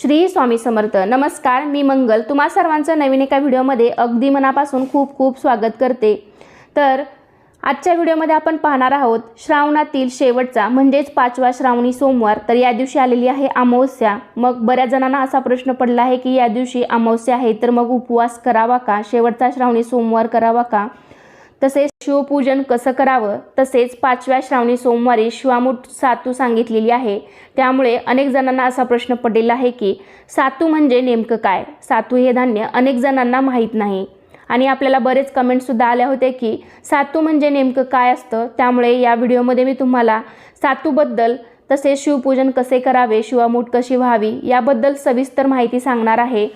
श्री स्वामी समर्थ. नमस्कार मी मंगल. तुम्हा सर्वांचं नवीन एका व्हिडिओमध्ये अगदी मनापासून खूप खूप स्वागत करते. तर आजच्या व्हिडिओमध्ये आपण पाहणार आहोत श्रावणातील शेवटचा म्हणजेच पाचवा श्रावणी सोमवार. तर या दिवशी आलेली आहे अमावस्या. मग बऱ्याच जणांना असा प्रश्न पडला आहे की या दिवशी अमावस्या आहे तर मग उपवास करावा का? शेवटचा श्रावणी सोमवार करावा का? तसेच शिवपूजन कसं करावं? तसेच पाचव्या श्रावणी सोमवारी शिवामूठ सातू सांगितलेली आहे. त्यामुळे अनेक जणांना असा प्रश्न पडलेला आहे की सातू म्हणजे नेमकं काय? सातू हे धान्य अनेक जणांना माहीत नाही. आणि आपल्याला बरेच कमेंटसुद्धा आल्या होत्या की सातू म्हणजे नेमकं काय असतं? त्यामुळे या व्हिडिओमध्ये मी तुम्हाला सातूबद्दल तसेच शिवपूजन कसे करावे शिवामूठ कशी व्हावी याबद्दल सविस्तर माहिती सांगणार आहे.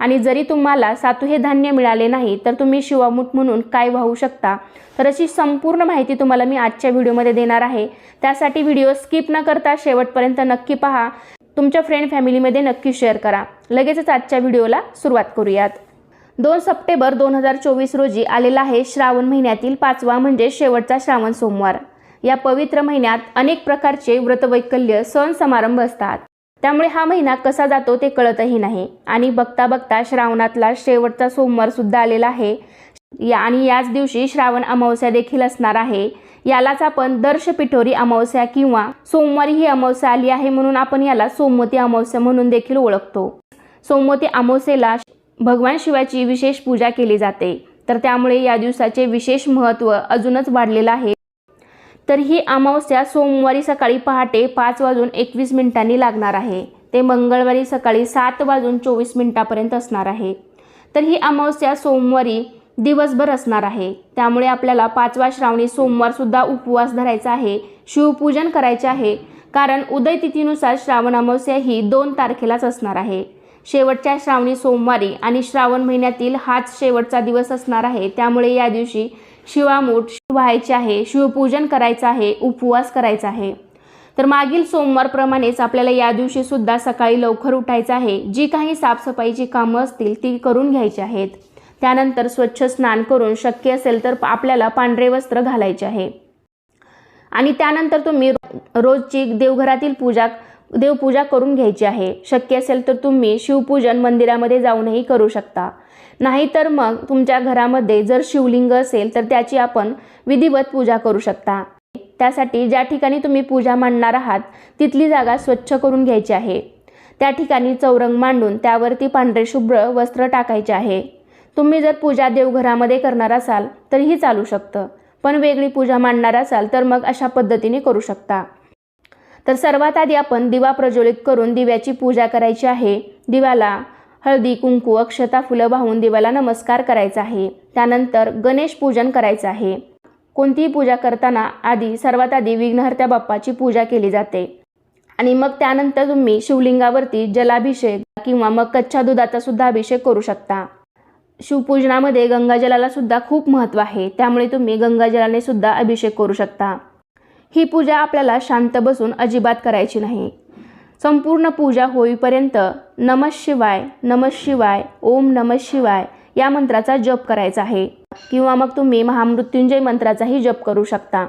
आणि जरी तुम्हाला सातू हे धान्य मिळाले नाही तर तुम्ही शिवामूठ म्हणून काय वाहू शकता? तर अशी संपूर्ण माहिती तुम्हाला मी आजच्या व्हिडिओमध्ये देणार आहे. त्यासाठी व्हिडिओ स्किप न करता शेवटपर्यंत नक्की पहा. तुमच्या फ्रेंड फॅमिलीमध्ये नक्की शेअर करा. लगेचच आजच्या व्हिडिओला सुरुवात करूयात. दोन सप्टेंबर दोन हजार चोवीस रोजी आलेला आहे श्रावण महिन्यातील पाचवा म्हणजे शेवटचा श्रावण सोमवार. या पवित्र महिन्यात अनेक प्रकारचे व्रतवैकल्य सण समारंभ असतात. त्यामुळे हा महिना कसा जातो ते कळतही नाही. आणि बघता बघता श्रावणातला शेवटचा सोमवार सुद्धा आलेला आहे. या आणि याच दिवशी श्रावण अमावस्या देखील असणार आहे. यालाच आपण दर्श पिठोरी अमावस्या किंवा सोमवारी ही अमावस्या आली आहे म्हणून आपण याला सोमवती अमावस्या म्हणून देखील ओळखतो. सोमवती अमावस्येला भगवान शिवाची विशेष पूजा केली जाते. तर त्यामुळे या दिवसाचे विशेष महत्त्व अजूनच वाढलेलं आहे. तर ही अमावस्या सोमवारी सकाळी पहाटे पाच वाजून एकवीस मिनिटांनी लागणार आहे. ते मंगळवारी सकाळी सात वाजून चोवीस मिनिटापर्यंत असणार आहे. तर ही अमावस्या सोमवारी दिवसभर असणार आहे. त्यामुळे आपल्याला पाचवा श्रावणी सोमवारसुद्धा उपवास धरायचा आहे. शिवपूजन करायचे आहे. कारण उदय तिथीनुसार श्रावण अमावस्या ही दोन तारखेलाच असणार आहे. शेवटच्या श्रावणी सोमवारी आणि श्रावण महिन्यातील हाच शेवटचा दिवस असणार आहे. त्यामुळे या दिवशी शिवामूठ व्हायचे आहे शिवपूजन करायचं आहे उपवास करायचा आहे. तर मागील सोमवारप्रमाणेच आपल्याला या दिवशी सुद्धा सकाळी लवकर उठायचं आहे. जी काही साफसफाईची कामं असतील ती करून घ्यायची आहेत. त्यानंतर स्वच्छ स्नान करून शक्य असेल तर आपल्याला पांढरे वस्त्र घालायचे आहे. आणि त्यानंतर तुम्ही रोजची देवघरातील पूजा देवपूजा करून घ्यायची आहे. शक्य असेल तर तुम्ही शिवपूजन मंदिरामध्ये जाऊनही करू शकता. नाहीतर मग तुमच्या घरामध्ये जर शिवलिंग असेल तर त्याची आपण विधिवत पूजा करू शकता. त्यासाठी ज्या ठिकाणी तुम्ही पूजा मांडणार आहात तिथली जागा स्वच्छ करून घ्यायची आहे. त्या ठिकाणी चौरंग मांडून त्यावरती पांढरे शुभ्र वस्त्र टाकायचे आहे. तुम्ही जर पूजा देवघरामध्ये करणार असाल तरीही चालू शकतं. पण वेगळी पूजा मांडणार असाल तर मग अशा पद्धतीने करू शकता. तर सर्वात आधी आपण दिवा प्रज्वलित करून दिव्याची पूजा करायची आहे. दिव्याला हळदी कुंकू अक्षता फुलं वाहून दिव्याला नमस्कार करायचा आहे. त्यानंतर गणेश पूजन करायचं आहे. कोणतीही पूजा करताना आधी सर्वात आधी विघ्नहर्त्या बाप्पाची पूजा केली जाते. आणि मग त्यानंतर तुम्ही शिवलिंगावरती जलाभिषेक किंवा मग कच्च्या दुधाचा सुद्धा अभिषेक करू शकता. शिवपूजनामध्ये गंगाजलाला सुद्धा खूप महत्त्व आहे. त्यामुळे तुम्ही गंगाजलाने सुद्धा अभिषेक करू शकता. ही पूजा आपल्याला शांत बसून अजिबात करायची नाही. संपूर्ण पूजा होईपर्यंत नम शिवाय नम शिवाय ओम नम शिवाय या मंत्राचा जप करायचा आहे. किंवा मग तुम्ही महामृत्युंजय मंत्राचाही जप करू शकता.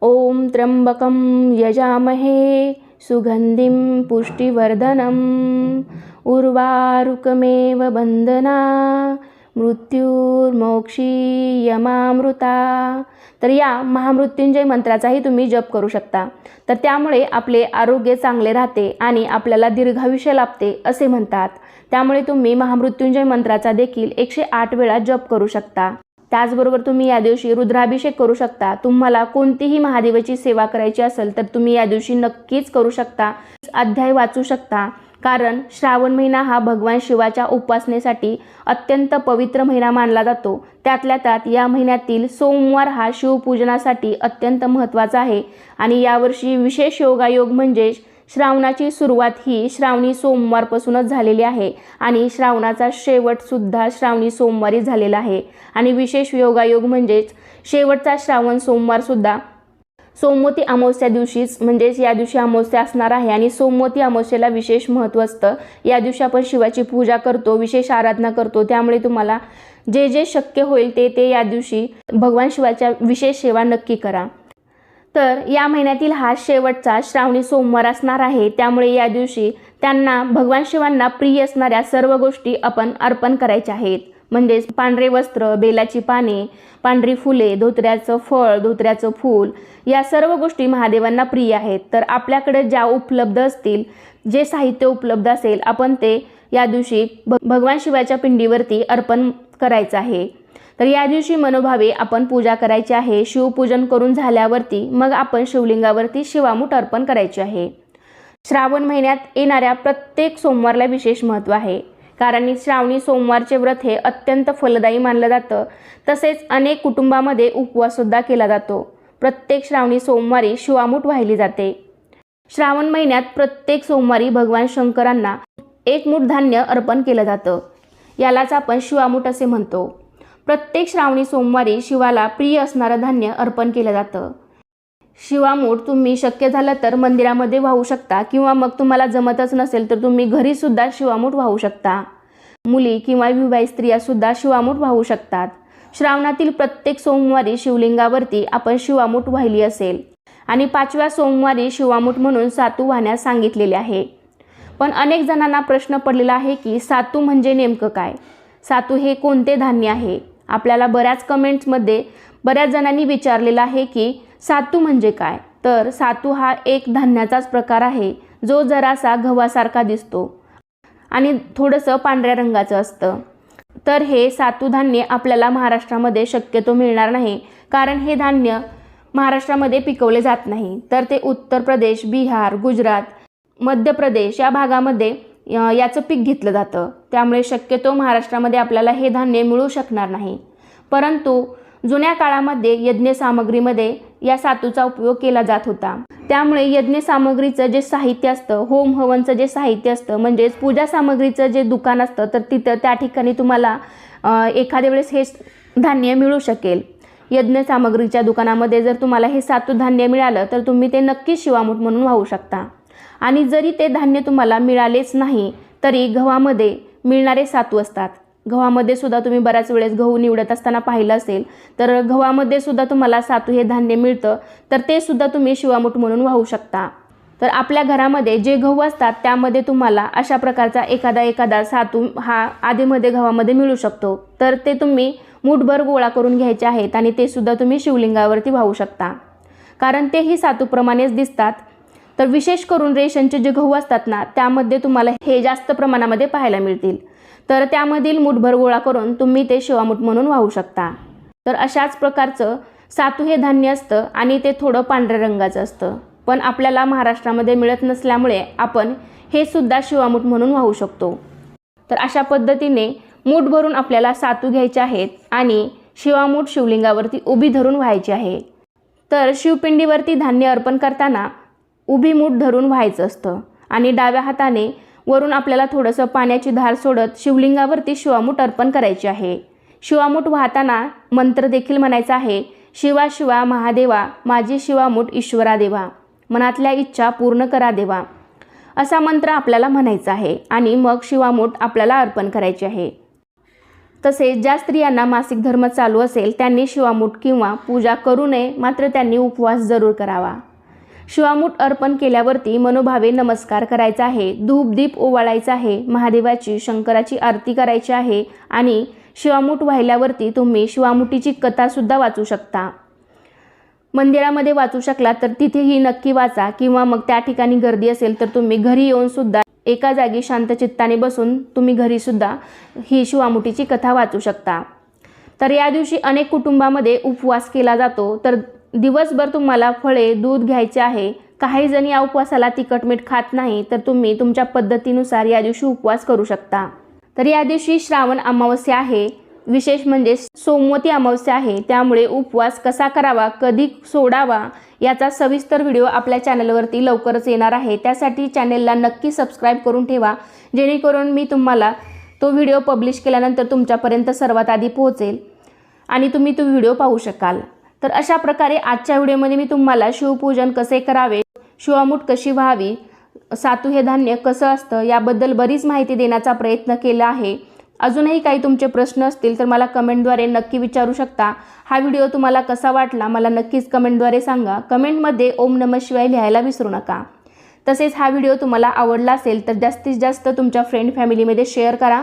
ओम त्र्यंबकम यजामहे सुगंधिम पुष्टिवर्धनम उर्वारुकमेव बंदना मृत्युर्मोक्षी यमामृता तर या महामृत्युंजय मंत्राचाही तुम्ही जप करू शकता. तर त्यामुळे आपले आरोग्य चांगले राहते आणि आपल्याला दीर्घायुष्य लाभते असे म्हणतात. त्यामुळे तुम्ही महामृत्युंजय मंत्राचा देखील एकशे आठ वेळा जप करू शकता. त्याचबरोबर तुम्ही या दिवशी रुद्राभिषेक करू शकता. तुम्हाला कोणतीही महादेवाची सेवा करायची असेल तर तुम्ही या दिवशी नक्कीच करू शकता. अध्याय वाचू शकता. कारण श्रावण महिना हा भगवान शिवाच्या उपासनेसाठी अत्यंत पवित्र महिना मानला जातो. त्यातल्या त्यात या महिन्यातील सोमवार हा शिवपूजनासाठी अत्यंत महत्त्वाचा आहे आणि यावर्षी विशेष योगायोग म्हणजे श्रावणाची सुरुवात ही श्रावणी सोमवारपासूनच झालेली आहे आणि श्रावणाचा शेवटसुद्धा श्रावणी सोमवारी झालेला आहे. आणि विशेष योगायोग म्हणजेच शेवटचा श्रावण सोमवारसुद्धा सोमवती अमावस्या दिवशीच म्हणजेच या दिवशी अमावस्या असणार आहे आणि सोमवती अमावस्येला विशेष महत्त्व असतं. या दिवशी आपण शिवाची पूजा करतो विशेष आराधना करतो. त्यामुळे तुम्हाला जे जे शक्य होईल ते ते या दिवशी भगवान शिवाच्या विशेष सेवा नक्की करा. तर या महिन्यातील हा शेवटचा श्रावणी सोमवार असणार आहे. त्यामुळे या दिवशी त्यांना भगवान शिवांना प्रिय असणाऱ्या सर्व गोष्टी आपण अर्पण करायच्या आहेत. म्हणजेच पांढरे वस्त्र बेलाची पाने पांढरी फुले धोत्र्याचं फळ धोत्र्याचं फूल या सर्व गोष्टी महादेवांना प्रिय आहेत. तर आपल्याकडे ज्या उपलब्ध असतील जे साहित्य उपलब्ध असेल आपण ते या दिवशी भ भगवान शिवाच्या पिंडीवरती अर्पण करायचं आहे. तर या दिवशी मनोभावे आपण पूजा करायची आहे. शिवपूजन करून झाल्यावरती मग आपण शिवलिंगावरती शिवामूठ अर्पण करायचे आहे. श्रावण महिन्यात येणाऱ्या प्रत्येक सोमवारला विशेष महत्त्व आहे. कारण श्रावणी सोमवारचे व्रत हे अत्यंत फलदायी मानलं जातं. तसेच अनेक कुटुंबामध्ये उपवाससुद्धा केला जातो. प्रत्येक श्रावणी सोमवारी शिवामूठ वाहिली जाते. श्रावण महिन्यात प्रत्येक सोमवारी भगवान शंकरांना एक मूठ धान्य अर्पण केलं जातं. यालाच आपण शिवामूठ असे म्हणतो. प्रत्येक श्रावणी सोमवारी शिवाला प्रिय असणारं धान्य अर्पण केलं जातं. शिवामूठ तुम्ही शक्य झालं तर मंदिरामध्ये वाहू शकता किंवा मग तुम्हाला जमतच नसेल तर तुम्ही घरीसुद्धा शिवामूठ वाहू शकता. मुली किंवा विवाहित स्त्रियासुद्धा शिवामूठ वाहू शकतात. श्रावणातील प्रत्येक सोमवारी शिवलिंगावरती आपण शिवामूठ वाहिली असेल. आणि पाचव्या सोमवारी शिवामूठ म्हणून सातू वाहण्यास सांगितलेले आहे. पण अनेक जणांना प्रश्न पडलेला आहे की सातू म्हणजे नेमकं काय? सातू हे कोणते धान्य आहे? आपल्याला बऱ्याच कमेंट्समध्ये बऱ्याच जणांनी विचारलेलं आहे की सातू म्हणजे काय? तर सातू हा एक धान्याचाच प्रकार आहे जो जरासा गव्हासारखा दिसतो आणि थोडंसं पांढऱ्या रंगाचं असतं. तर हे सातू धान्य आपल्याला महाराष्ट्रामध्ये शक्यतो मिळणार नाही कारण हे धान्य महाराष्ट्रामध्ये पिकवले जात नाही. तर ते उत्तर प्रदेश बिहार गुजरात मध्य प्रदेश या भागामध्ये याचं पीक घेतलं जातं. त्यामुळे शक्यतो महाराष्ट्रामध्ये आपल्याला हे धान्य मिळू शकणार नाही. परंतु जुन्या काळामध्ये यज्ञसामग्रीमध्ये या सातूचा उपयोग केला जात होता. त्यामुळे यज्ञसामग्रीचं जे साहित्य असतं होम हवनचं जे साहित्य असतं म्हणजेच पूजा सामग्रीचं जे दुकान असतं तर तिथं त्या ठिकाणी तुम्हाला एखाद्या वेळेस हे धान्य मिळू शकेल. यज्ञ सामग्रीच्या दुकानामध्ये जर तुम्हाला हे सातू धान्य मिळालं तर तुम्ही ते नक्कीच शिवामूठ म्हणून वाहू शकता. आणि जरी ते धान्य तुम्हाला मिळालेच नाही तरी गव्हामध्ये मिळणारे सातू असतात. गव्हामध्ये सुद्धा तुम्ही बऱ्याच वेळेस गहू निवडत असताना पाहिलं असेल तर गव्हामध्ये सुद्धा तुम्हाला सातू हे धान्य मिळतं तर ते सुद्धा तुम्ही शिवामूठ म्हणून वाहू शकता. तर आपल्या घरामध्ये जे गहू असतात त्यामध्ये तुम्हाला अशा प्रकारचा एखादा एखादा सातू हा आधीमध्ये गव्हामध्ये मिळू शकतो. तर ते तुम्ही मूठभर गोळा करून घ्यायचे आहेत आणि ते सुद्धा तुम्ही शिवलिंगावरती वाहू शकता. कारण तेही सातूप्रमाणेच दिसतात. तर विशेष करून रेशनचे जे गहू असतात ना त्यामध्ये तुम्हाला हे जास्त प्रमाणामध्ये पाहायला मिळतील. तर त्यामधील मुठभर गोळा करून तुम्ही ते शिवामूठ म्हणून वाहू शकता. तर अशाच प्रकारचं सातू हे धान्य असतं आणि ते थोडं पांढऱ्या रंगाचं असतं. पण आपल्याला महाराष्ट्रामध्ये मिळत नसल्यामुळे आपण हे सुद्धा शिवामूठ म्हणून वाहू शकतो. तर अशा पद्धतीने मूठ भरून आपल्याला सातू घ्यायचे आहेत आणि शिवामूठ शिवलिंगावरती उभी धरून व्हायची आहे. तर शिवपिंडीवरती धान्य अर्पण करताना उभी मूठ धरून व्हायचं असतं. आणि डाव्या हाताने वरून आपल्याला थोडंसं पाण्याची धार सोडत शिवलिंगावरती शिवामूठ अर्पण करायची आहे. शिवामूठ वाहताना मंत्र देखील म्हणायचा आहे शिवा शिवा महादेवा माझी शिवामूठ ईश्वरा देवा. मनातल्या इच्छा पूर्ण करा देवा. असा मंत्र आपल्याला म्हणायचा आहे आणि मग शिवामूठ आपल्याला अर्पण करायची आहे. तसेच ज्या स्त्रियांना मासिक धर्म चालू असेल त्यांनी शिवामूठ किंवा पूजा करू नये मात्र त्यांनी उपवास जरूर करावा. शिवामूठ अर्पण केल्यावरती मनोभावे नमस्कार करायचा आहे. धूपदीप ओवाळायचा आहे. महादेवाची शंकराची आरती करायची आहे आणि शिवामूठ वाहिल्यावरती तुम्ही शिवामुठीची कथासुद्धा वाचू शकता. मंदिरामध्ये वाचू शकला तर तिथेही नक्की वाचा किंवा मग त्या ठिकाणी गर्दी असेल तर तुम्ही घरी येऊन सुद्धा एका जागी शांत चित्ताने बसून तुम्ही घरीसुद्धा ही शिवामुठीची कथा वाचू शकता. तर या दिवशी अनेक कुटुंबामध्ये उपवास केला जातो. तर दिवसभर तुम्हाला फळे दूध घ्यायचे आहे. काही जण या उपवासाला तिखट मीठ खात नाही तर तुम्ही तुमच्या पद्धतीनुसार या दिवशी उपवास करू शकता. तर या दिवशी श्रावण अमावस्या आहे. विशेष म्हणजे सोमवती अमावस्या आहे. त्यामुळे उपवास कसा करावा कधी सोडावा याचा सविस्तर व्हिडिओ आपल्या चॅनलवरती लवकरच येणार आहे. त्यासाठी चॅनेलला नक्की सबस्क्राईब करून ठेवा. जेणेकरून मी तुम्हाला तो व्हिडिओ पब्लिश केल्यानंतर तुमच्यापर्यंत सर्वात आधी पोहोचेल आणि तुम्ही तो व्हिडिओ पाहू शकाल. तर अशा प्रकारे आजच्या व्हिडिओमध्ये मी तुम्हाला शिवपूजन कसे करावे शिवामूठ कशी व्हावी सातू हे धान्य कसं असतं याबद्दल बरीच माहिती देण्याचा प्रयत्न केला आहे. अजूनही काही तुमचे प्रश्न असतील तर मला कमेंटद्वारे नक्की विचारू शकता. हा व्हिडिओ तुम्हाला कसा वाटला मला नक्कीच कमेंटद्वारे सांगा. कमेंटमध्ये ओम नम शिवाय लिहायला विसरू नका. तसेच हा व्हिडिओ तुम्हाला आवडला असेल तर जास्तीत जास्त तुमच्या फ्रेंड फॅमिलीमध्ये शेअर करा.